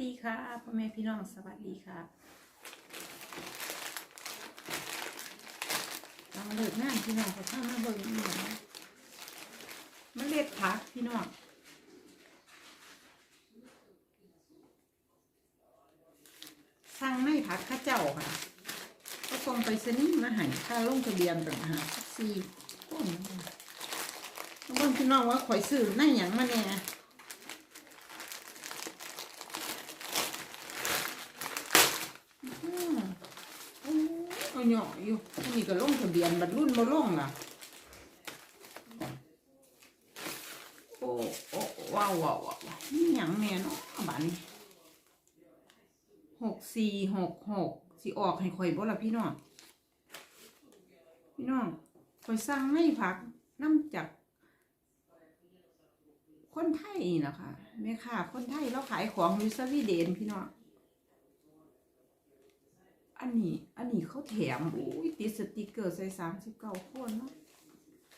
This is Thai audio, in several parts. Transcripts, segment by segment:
ดีค่ะพ่อแม่พี่น้องสวัสดีค่ะเราเลิกงานพี่น้องเขาข้ามาเบิ่งอีหยังมันเล็ดผักพี่น้องสั่งไม่ผักข้าเจ้าค่ะก็ส่งไปสนี่มาให้ค่าลงทะเบียนต่างหากสี่คนเบิ่งพี่น้องว่าข่อยซื้อในหยังมาแน่อืมโอ้เอาหน่ออยู่อั นนี้ก็ลงทะเบียนบัตรรุ่นบ่ลงล่ะโอ้โอ้ว้าวว้าวว้าวนี่หยังแม่เนาะบัดนี้หกสี่หกหกสิออกให้ข่อยบ่ละพี่น้อง พี่น้องข่อยสั่งไม่ผักน้ำจากคนไทยนี่แหละค่ะแม่ค่ะ คนไทยเราขายของอยู่สวีเดนพี่น้อง อันนี้อันนี้เขาแถมอุ้ยติดสติกเกอร์ใส่สามสิบเก้าคนเนาะ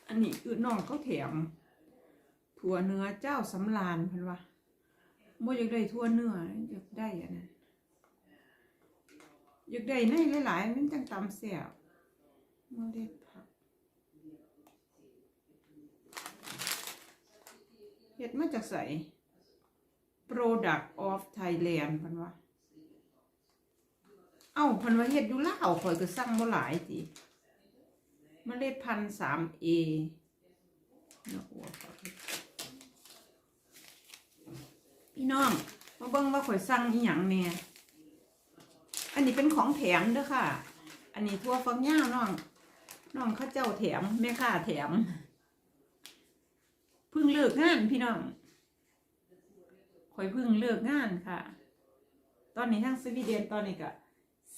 อันนี้คือน้องเขาแถมถั่วเนื้อเจ้าสำรานเพันว่าบ่อยากได้ถั่วเนื้ออยากได้อันนั้นอยากได้ในหลายๆมันจังตำแซ่บเมล็ดผักเฮ็ดมาจากใส Product of Thailand พันว่า เอ้าพันว่าเฮ็ดอยู่ล่าวข่อยก็สั่งบ่หลายติเมล็ดพันธุ์ 3A เนาะอ้วพี่น้อง มาเบิ่งว่าข่อยสั่งอีหยังแหน่อันนี้เป็นของแถมเด้อค่ะ อันนี้ทั่วฟักย่าน้อง น้องข้าเจ้าแถมแม่ค้าแถม เพิ่งเลิกงานพี่น้องข่อยเพิ่งเลิกงานค่ะ ตอนนี้ทั้งสวีเดนตอนนี้ก็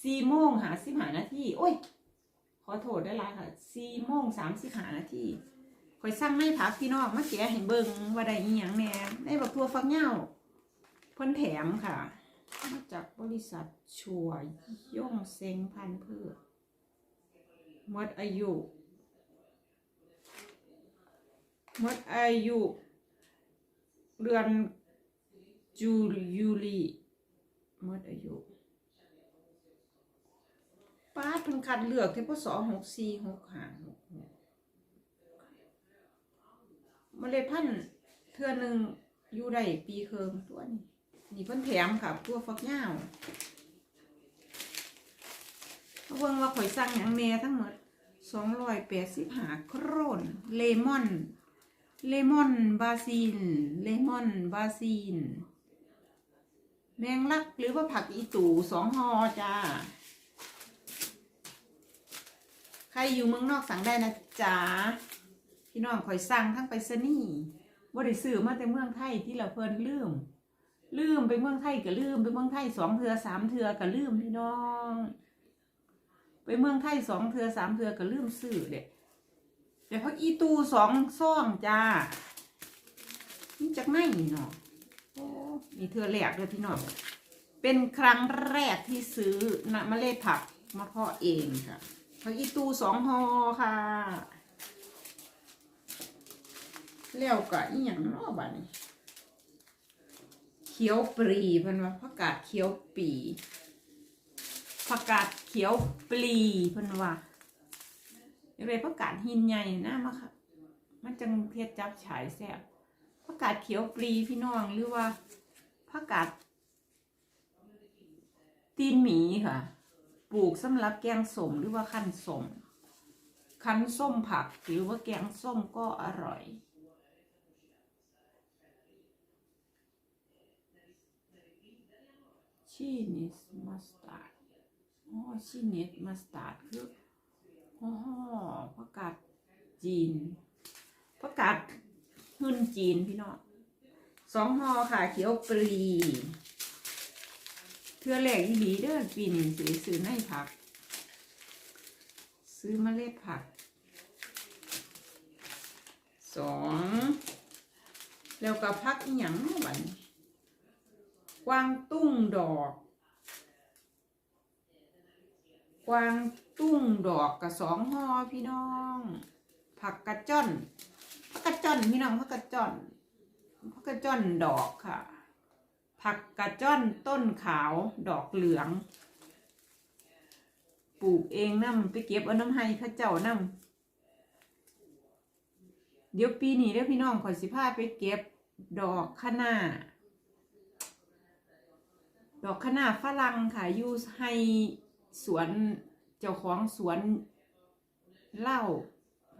สี่โมงหาสิบหานาทีโอ้ย ขอโทษได้ละค่ะสี่โมงสามสิบหานาทีคอยสั่งไม่พักพี่น้องมาแกะให้เบิ่งว่าได้อีหยังแน่ได้บักทัวฟักเหย้าเพิ่นแถมค่ะมาจากบริษัทชัวย่งเซงพันธุ์พืชหมดอายุมดอายุเดือนจูยูลีมดอายุ ป้าเพิ่นคัดเลือกที่พศหกสี่หกห้าหกหกเมล็ดพันธุ์เทื่อหนึ่งอยู่ได้ปีเคิงตัวนี้นี่เพิ่นแถมค่ะตัวฟักยาวเอาเบิ่งว่าข่อยสั่งหยังแหน่ทั้งหมดสองร้อยแปดสิบห้าโครนเลมอน เลมอนบาซิน เลมอนบาซิน แมงลักหรือว่าผักอีตู่สองห่อจ้า ใครอยู่เมืองนอกสั่งได้นะจ๊ะพี่น้องคอยสั่งทั้งไปสนี่ว่าได้ซื้อมาแต่เมืองไทยที่เราเพิ่นลืม ลืมไปเมืองไทยก็ลืมไปเมืองไทยสองเทือสามเทือก็ลืมพี่น้อง ไปเมืองไทยสองเทือสามเทือก็ลืมซื้อเด็เดี๋ยวพักอีตูสองซ่องจ้านี่จากไหนนี่เนาะโอ้นี่เทือแรกเลยพี่น้องเป็นครั้งแรกที่ซื้อนะเมล็ดผักมาเพาะเองค่ะ ผักอีตูสองห่อค่ะ แล้วก็อีหยังเนาะบัดนี้ เขียวปรีเพิ่นว่าผักกาดเขียวปีผักกาดเขียวปลีเพิ่นว่าอยากได้ผักกาดหินใหญ่นะมาค่ะ มันจังเพียจับฉายแซ่บผักกาดเขียวปลีพี่น้องหรือว่าผักกาดตีนหมีค่ะ ปลูกสำหรับแกงส้มหรือว่าคั้นส้มคั้นส้มผักหรือว่าแกงส้มก็อร่อย ชีนิสมัสตาร์ดอ๋อชีนิสมัสตาร์ดคืออ๋อผักกาดจีนผักกาดหุ่นจีนพี่น้องสองหอค่ะเขียวปรี ทือแรกอีหลีเด้อปีนี้สิซื้อในผัก ซื้อมเมล็ดผักสองแล้วก็พักหยังเนาะบันกวางตุ้งดอก กวางตุ้งดอกกับสองห่อพี่น้อง ผักกระจ้อนผักกระจ้อนพี่น้องผักกระจ้อนผักกระจ้อนดอกค่ะ ผักกระจ้อนต้นขาวดอกเหลือง ปลูกเองนํไปเก็บเอาน้ำให้ข้าเจ้านํเดี๋ยวปีนี้เด้อพี่น้องขอยสิพาไปเก็บดอกคะน้าดอกคะน้าฝรั่งค่ะอยู่ให้สวนเจ้าของสวนเล้า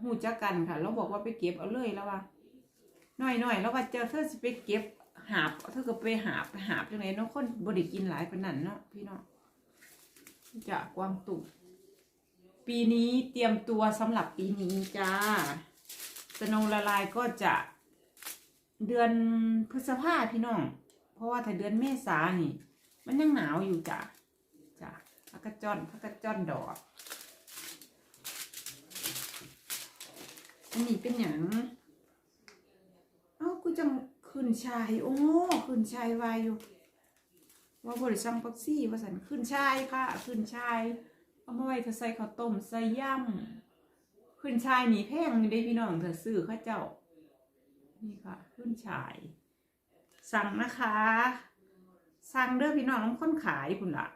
หูจักกันค่ะแล้วบอกว่าไปเก็บเอาเลยแล้วว่าหน่อยหน่อยๆแล้วว่าเจอเธอสิไปเก็บ หาบเธอก็ไปหาบหาบจังไหนเนาะคนบริกินหลายปนนั้นเนาะพี่น้องจากกวางตุงปีนี้เตรียมตัวสำหรับปีนี้จ้าสนว์ละลายก็จะเดือนพฤษภาพี่น้อง เพราะว่าถ้าเดือนเมษานี่ มันยังหนาวอยู่จ้ะจ้ะพักกระจอนพักกระจอนดอกอันนี้เป็นอย่างเอ้ากูจัง ขึ้นชาย โอ้ ขึ้นชายวายอยู่ ว่าบริษัทปักซี่ว่าสันขึ้นชายค่ะ ขึ้นชายเอามาไว้เธอใส่ข้าวต้มใส่ย่ำขึ้นชายหนีแพงได้พี่น้องเธอซื้อข้าเจ้า นี่ค่ะ ขึ้นชาย สั่งนะคะ สั่งเด้อพี่น้องน้ำข้นขายคุณล่ะ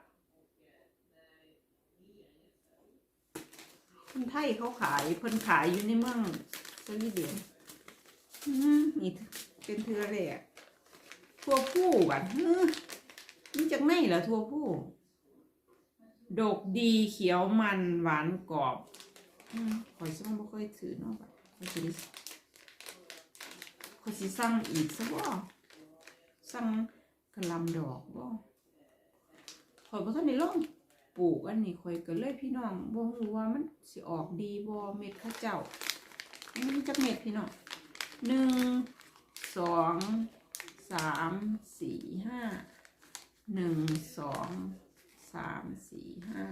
คนไทยเขาขายเพิ่นขายอยู่ในเมืองสวีเดนอื้อนี่ เป็นเทือเลยอะทั่วผู้หวานอื้อนี่จากไหนเหรอทั่วผู้ ดกดีเขียวมันหวานกรอบอขอยซ่องบ่ค่อยถือเนาะบัดขอยสิขอยสิสั่งอีกซะบ่สั่งกระลำดอกบ่ขอยบ่ทันได้ลองปลูกอันนี้ข่อยก็เลยพี่น้องบ่รู้ว่ามันสิออกดีบ่เม็ดข้าเจ้ามันจักเม็ดพี่น้องหนึ่ง สองสามสี่ห้าหนึ่งสองสามสี่ห้า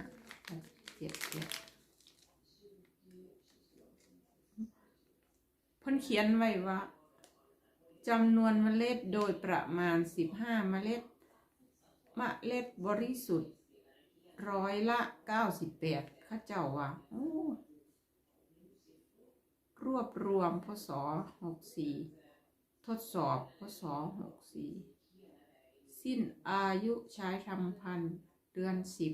หกเจ็ดเจ็ดพิ่นเขียนไว้ว่าจำนวนเมล็ดโดยประมาณสิบห้าเมล็ดเมล็ดบริสุทธิ์ร้อยละเก้าสิบแปดข้าเจ้าว่าโอ้รวบรวมพศหกสี่ ทดสอบพศหกสี่สิ้นอายุใช้ทำพันเดือนสิบ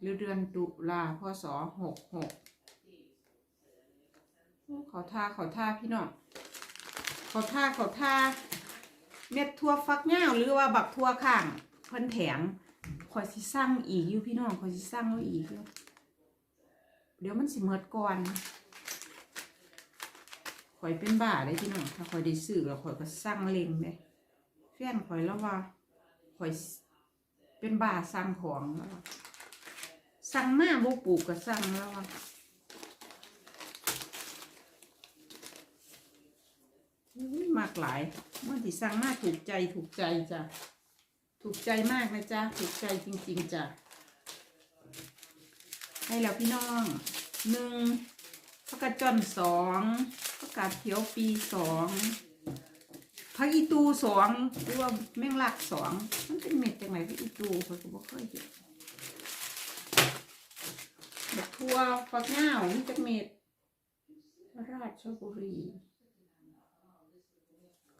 หรือเดือนตุลาพศหกหกขอท่าขอท่าพี่น้องขอท่าขอท่าเม็ดทั่วฟักเงาหรือว่าบักทั่วข้างเพิ่นแถมคอยสิสร้างอีกอยู่พี่น้องคอยสิสร้างไว้อีกอยู่เดี๋ยวมันสิเมิดก่อน คอยเป็นบ้าเลยพี่น้องถ้าคอยได้ซื้อแล้วคอยก็สร้างเล็งเลยแฟนคอยแล้วว่าคอยเป็นบ้าสร้างของแล้วว่าสั่งมาบ่ปลูกก็สั่งแล้วว่าอุ๊ยมากหลายเมื่อที่สั่งมากถูกใจถูกใจจ้ะถูกใจมากนะจ๊ะถูกใจจริง ๆจ้ะให้แล้วพี่น้องหนึ่งผักกาดจอนสอง กาดเขียวปีสองผักอีตูสองหรือว่าแมงลักสองมันเป็นเม็ดจังไหนผักอีตูเขาก็บ่เคยเห็นแบบทั่วฝักง่าวนี่จักเม็ด ราชบุรี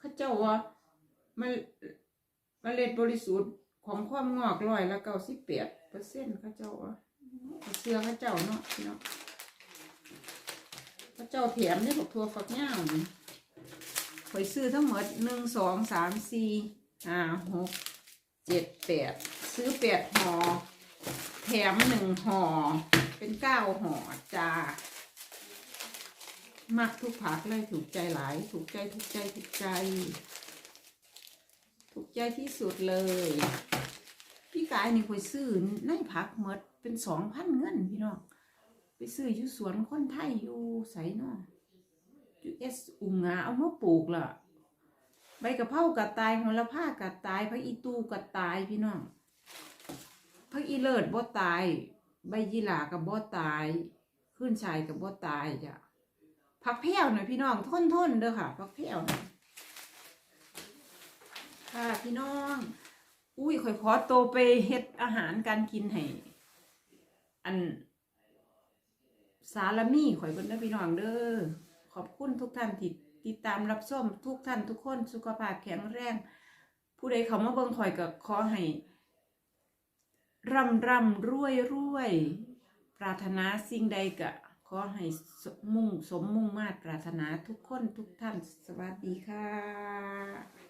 ข้าเจ้าว่ามันเมล็ดบริสุทธิ์ของความงอกร้อยละเก้าสิบแปดเปอร์เซ็นต์ข้าเจ้าว่าเชื่อข้าเจ้าเนาะเนาะ เจ้าแถมนี่บอกทัวฝักย่าวนี่ข่อยซื้อทั้งหมดหนึ่งสองสามสี่ห้าหกเจ็ดแปดซื้อแปดห่อแถมหนึ่งห่อเป็นเก้าห่อจ้ามักทุกผักเลยถูกใจหลาย ถูกใจถูกใจถูกใจ ถูกใจที่สุดเลย พี่กายนี่คอยซื้อในผักหมดเป็นสองพันเงินพี่น้อง ไปซื้ออยู่สวนคนไทยอยู่ใสเนาะยูเอสอุงงาเอามาปลูกล่ะใบกะเพรากระตายหัวละผ้ากระตายพักอีตูกระตายพี่น้องพักอีเลิศบ่ตาย ใบยีหลากับบ่ตาย ขึ้นชายกับบ่ตายจ้ะผักแพ้วหน่อยพี่น้องทนทนๆเด้อค่ะผักแพ้วหน่อยค่ะพี่น้อง อุ้ยข่อยขอโตไปเฮ็ดอาหารการกินให้อัน สารมีข่อยเบิ่นเด้อพี่น้องเด้อขอบคุณทุกท่านที่ติดตามรับชมทุกท่านทุกคนสุขภาพแข็งแรง ผู้ใดเขามาเบิ่งข่อยก็ขอให้ร่ำร่ำรวยรวยปรารถนาสิ่งใดก็ขอให้มมุ่งสมมุ่งมาตรปรารถนาทุกคนทุกท่านสวัสดีค่ะ